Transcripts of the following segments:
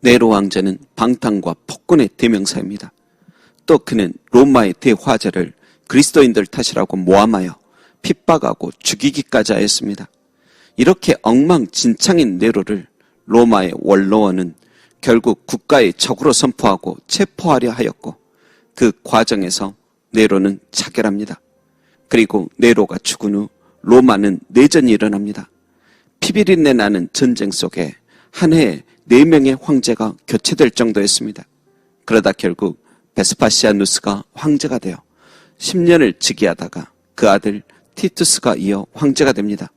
네로 왕자는 방탕과 폭군의 대명사입니다. 또 그는 로마의 대화제를 그리스도인들 탓이라고 모함하여 핍박하고 죽이기까지 하였습니다. 이렇게 엉망진창인 네로를 로마의 원로원은 결국 국가의 적으로 선포하고 체포하려 하였고 그 과정에서 네로는 자결합니다. 그리고 네로가 죽은 후 로마는 내전이 일어납니다. 피비린내 나는 전쟁 속에 한 해에 네 명의 황제가 교체될 정도였습니다. 그러다 결국 베스파시아누스가 황제가 되어 10년을 즉위하다가 그 아들 티투스가 이어 황제가 됩니다.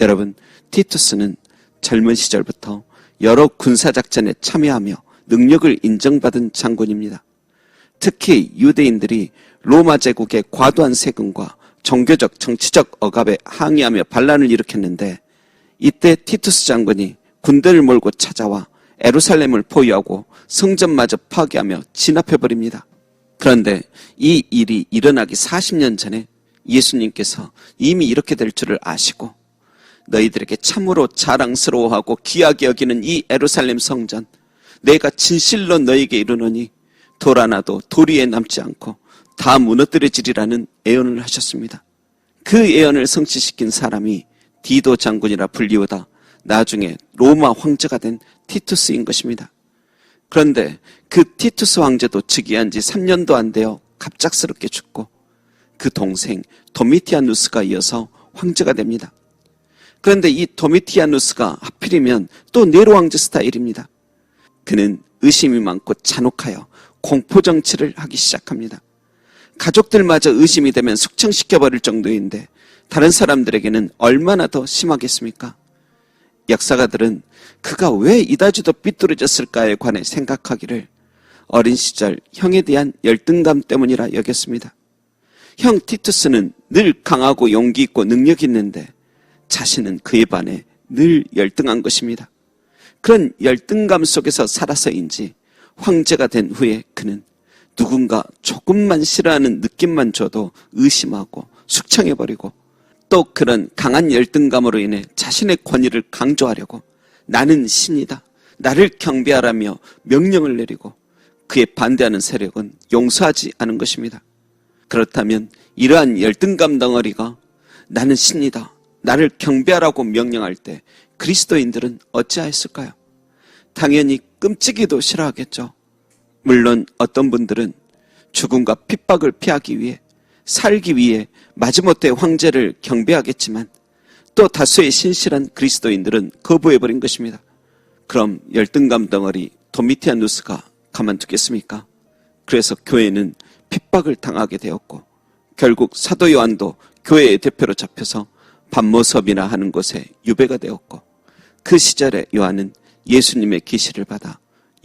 여러분, 티투스는 젊은 시절부터 여러 군사작전에 참여하며 능력을 인정받은 장군입니다. 특히 유대인들이 로마 제국의 과도한 세금과 종교적 정치적 억압에 항의하며 반란을 일으켰는데 이때 티투스 장군이 군대를 몰고 찾아와 에루살렘을 포위하고 성전마저 파괴하며 진압해버립니다. 그런데 이 일이 일어나기 40년 전에 예수님께서 이미 이렇게 될 줄을 아시고 너희들에게 참으로 자랑스러워하고 귀하게 여기는 이 에루살렘 성전 내가 진실로 너희에게 이르노니 돌 하나도 돌 위에 남지 않고 다 무너뜨려지리라는 예언을 하셨습니다. 그 예언을 성취시킨 사람이 디도 장군이라 불리우다 나중에 로마 황제가 된 티투스인 것입니다. 그런데 그 티투스 황제도 즉위한 지 3년도 안 되어 갑작스럽게 죽고 그 동생 도미티아누스가 이어서 황제가 됩니다. 그런데 이 도미티아누스가 하필이면 또 네로 왕제 스타일입니다. 그는 의심이 많고 잔혹하여 공포 정치를 하기 시작합니다. 가족들마저 의심이 되면 숙청시켜버릴 정도인데 다른 사람들에게는 얼마나 더 심하겠습니까? 역사가들은 그가 왜 이다지도 삐뚤어졌을까에 관해 생각하기를 어린 시절 형에 대한 열등감 때문이라 여겼습니다. 형 티투스는 늘 강하고 용기 있고 능력 있는데 자신은 그에 반해 늘 열등한 것입니다. 그런 열등감 속에서 살아서인지 황제가 된 후에 그는 누군가 조금만 싫어하는 느낌만 줘도 의심하고 숙청해버리고 또 그런 강한 열등감으로 인해 자신의 권위를 강조하려고 나는 신이다. 나를 경배하라며 명령을 내리고 그에 반대하는 세력은 용서하지 않은 것입니다. 그렇다면 이러한 열등감 덩어리가 나는 신이다. 나를 경배하라고 명령할 때 그리스도인들은 어찌하였을까요? 당연히 끔찍이도 싫어하겠죠. 물론 어떤 분들은 죽음과 핍박을 피하기 위해 살기 위해 마지못해 황제를 경배하겠지만 또 다수의 신실한 그리스도인들은 거부해버린 것입니다. 그럼 열등감 덩어리 도미티아누스가 가만두겠습니까? 그래서 교회는 핍박을 당하게 되었고 결국 사도 요한도 교회의 대표로 잡혀서 반모섭이나 하는 곳에 유배가 되었고 그 시절에 요한은 예수님의 계시를 받아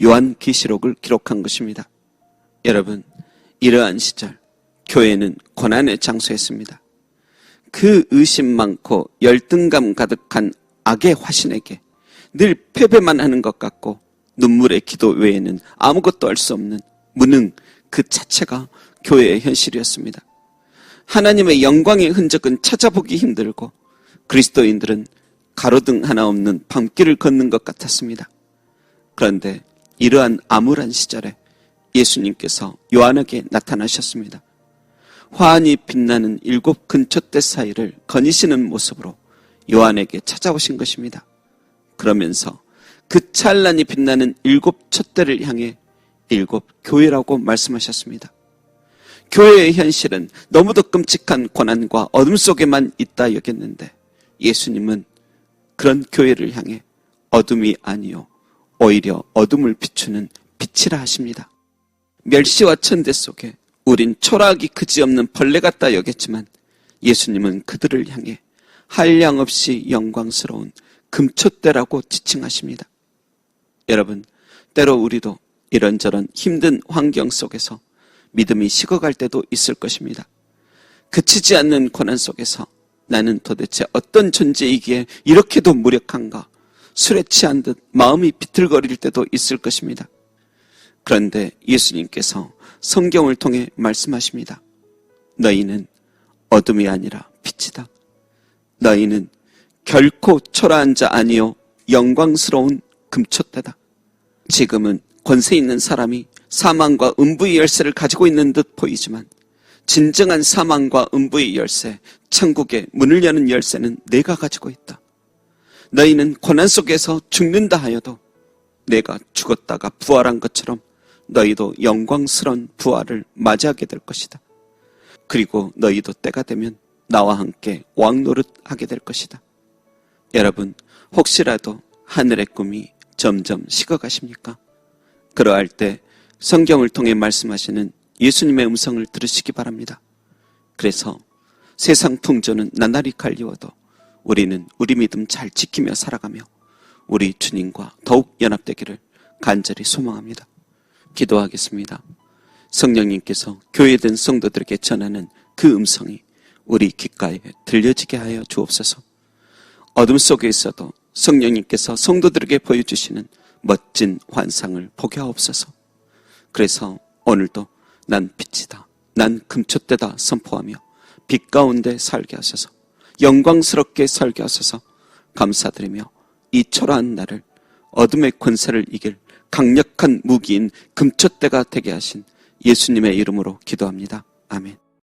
요한 계시록을 기록한 것입니다. 여러분 이러한 시절 교회는 고난의 장소였습니다. 그 의심 많고 열등감 가득한 악의 화신에게 늘 패배만 하는 것 같고 눈물의 기도 외에는 아무것도 할 수 없는 무능 그 자체가 교회의 현실이었습니다. 하나님의 영광의 흔적은 찾아보기 힘들고 그리스도인들은 가로등 하나 없는 밤길을 걷는 것 같았습니다. 그런데 이러한 암울한 시절에 예수님께서 요한에게 나타나셨습니다. 화환이 빛나는 일곱 근처대 사이를 거니시는 모습으로 요한에게 찾아오신 것입니다. 그러면서 그 찬란히 빛나는 일곱 촛대를 향해 일곱 교회라고 말씀하셨습니다. 교회의 현실은 너무도 끔찍한 고난과 어둠 속에만 있다 여겼는데 예수님은 그런 교회를 향해 어둠이 아니요 오히려 어둠을 비추는 빛이라 하십니다. 멸시와 천대 속에 우린 초라하기 그지없는 벌레 같다 여겼지만 예수님은 그들을 향해 한량 없이 영광스러운 금초대라고 지칭하십니다. 여러분, 때로 우리도 이런저런 힘든 환경 속에서 믿음이 식어갈 때도 있을 것입니다. 그치지 않는 고난 속에서 나는 도대체 어떤 존재이기에 이렇게도 무력한가? 술에 취한 듯 마음이 비틀거릴 때도 있을 것입니다. 그런데 예수님께서 성경을 통해 말씀하십니다. 너희는 어둠이 아니라 빛이다. 너희는 결코 초라한 자 아니요 영광스러운 금초대다. 지금은 권세 있는 사람이 사망과 음부의 열쇠를 가지고 있는 듯 보이지만 진정한 사망과 음부의 열쇠, 천국의 문을 여는 열쇠는 내가 가지고 있다. 너희는 고난 속에서 죽는다 하여도 내가 죽었다가 부활한 것처럼 너희도 영광스러운 부활을 맞이하게 될 것이다. 그리고 너희도 때가 되면 나와 함께 왕 노릇하게 될 것이다. 여러분, 혹시라도 하늘의 꿈이 점점 식어가십니까? 그러할 때 성경을 통해 말씀하시는 예수님의 음성을 들으시기 바랍니다. 그래서 세상 풍조는 나날이 갈리워도 우리는 우리 믿음 잘 지키며 살아가며 우리 주님과 더욱 연합되기를 간절히 소망합니다. 기도하겠습니다. 성령님께서 교회된 성도들에게 전하는 그 음성이 우리 귓가에 들려지게 하여 주옵소서. 어둠 속에 있어도 성령님께서 성도들에게 보여주시는 멋진 환상을 보게 하옵소서. 그래서 오늘도 난 빛이다. 난 금초대다 선포하며 빛 가운데 살게 하소서. 영광스럽게 살게 하소서. 감사드리며 이 초라한 날을 어둠의 권세를 이길 강력한 무기인 금초대가 되게 하신 예수님의 이름으로 기도합니다. 아멘.